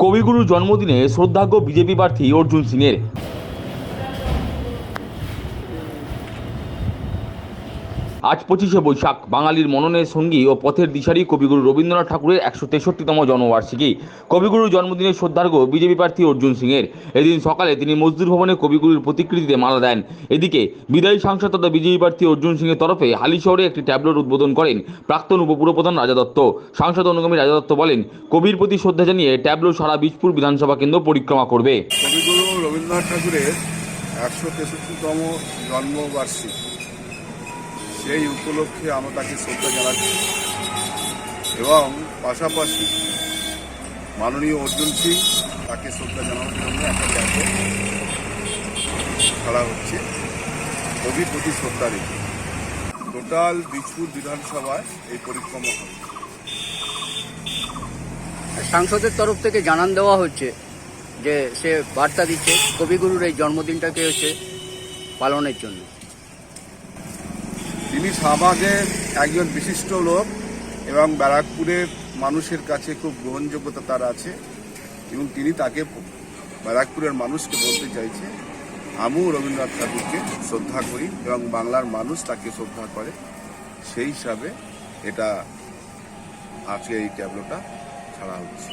কবিগুরুর জন্মদিনে শ্রদ্ধাজ্ঞ বিজেপি প্রার্থী অর্জুন সিংয়ের আজ পঁচিশে বৈশাখ। বাঙালির মননের সঙ্গী ও পথের দিশারি কবিগুরু রবীন্দ্রনাথ ঠাকুরের একশো তেষট্টিতম জন্মবার্ষিকী। কবিগুরুর জন্মদিনের শ্রদ্ধার্ঘ বিজেপি প্রার্থী অর্জুন সিংয়ের। এদিন সকালে তিনি মজদুর ভবনে কবিগুরুর প্রতিকৃতিতে মালা দেন। এদিকে বিদায়ী সাংসদ তথা বিজেপি প্রার্থী অর্জুন সিংয়ের তরফে হালি শহরে একটি ট্যাবলোর উদ্বোধন করেন প্রাক্তন উপপুরপ্রধান রাজা দত্ত। সাংসদ অনুগামী রাজা দত্ত বলেন, কবির প্রতি শ্রদ্ধা জানিয়ে ট্যাবলো সারা বীজপুর বিধানসভা কেন্দ্র পরিক্রমা করবে। কবিগুরু রবীন্দ্রনাথ ঠাকুরের একশো তেষট্টিতম জন্মবার্ষিকী। সেই উপলক্ষে আমরা তাকে শ্রদ্ধা জানাচ্ছি। এবং পাশাপাশি মাননীয় অর্জুন সিং তাকে শ্রদ্ধা জানানোর জন্য একটা ক্যাম্পে করা হচ্ছে। কবির প্রতি শ্রদ্ধা রেখে। টোটাল বীজপুর বিধানসভায় এই পরিক্রমা হবে সাংসদের তরফ থেকে জানান দেওয়া হচ্ছে যে সে বার্তা দিচ্ছে কবিগুরুর এই জন্মদিনটাকে হচ্ছে পালনের জন্য। তিনি সমাজের একজন বিশিষ্ট লোক এবং ব্যারাকপুরের মানুষের কাছে খুব গ্রহণযোগ্যতা তার আছে এবং তিনি তাকে ব্যারাকপুরের মানুষকে বলতে চাইছে। আমিও রবীন্দ্রনাথ ঠাকুরকে শ্রদ্ধা করি এবং বাংলার মানুষ তাকে শ্রদ্ধা করে। সেই হিসাবে এটা আজকে এই ট্যাবলোটা ছাড়া হচ্ছে।